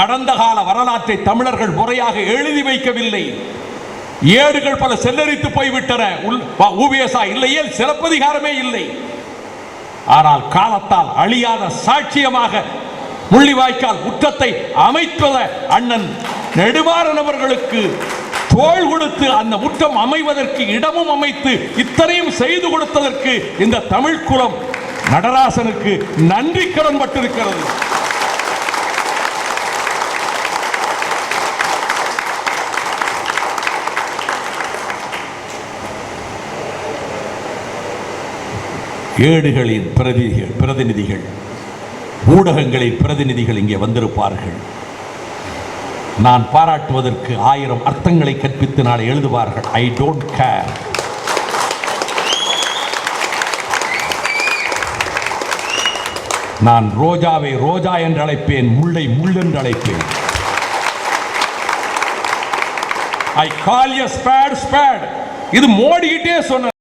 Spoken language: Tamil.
கடந்த கால வரலாற்றை தமிழர்கள் முறையாக எழுதி வைக்கவில்லை. ஏடுகள் பல செல்லரித்து போய்விட்டன. உள்- இல்லையே சிறப்பதிகாரமே இல்லை. ஆனால் காலத்தால் அழியாத சாட்சியமாக முள்ளிவாய்க்கால் முற்றத்தை அமைத்துள்ள அண்ணன் நெடுமாறன் அவர்களுக்கு தோள் கொடுத்து அந்த முற்றம் அமைவதற்கு இடமும் அமைத்து இத்தனையும் செய்து கொடுத்ததற்கு இந்த தமிழ் குலம் நடராசனுக்கு நன்றி கடன் பட்டிருக்கிறது. ஏடுகளின் பிரதிநிதிகள் பிரதிநிதிகள் ஊடகங்களின் பிரதிநிதிகள் இங்கே வந்திருப்பார்கள். நான் பாராட்டுவதற்கு ஆயிரம் அர்த்தங்களை கற்பித்து நாளை எழுதுவார்கள். ஐ டோன்ட் கேர் நான் ரோஜாவை ரோஜா என்று அழைப்பேன் முல்லை முள் என்று அழைப்பேன். ஐ கால் எ ஸ்பேட் ஸ்பேட் இது மோடிக்கிட்டே சொன்ன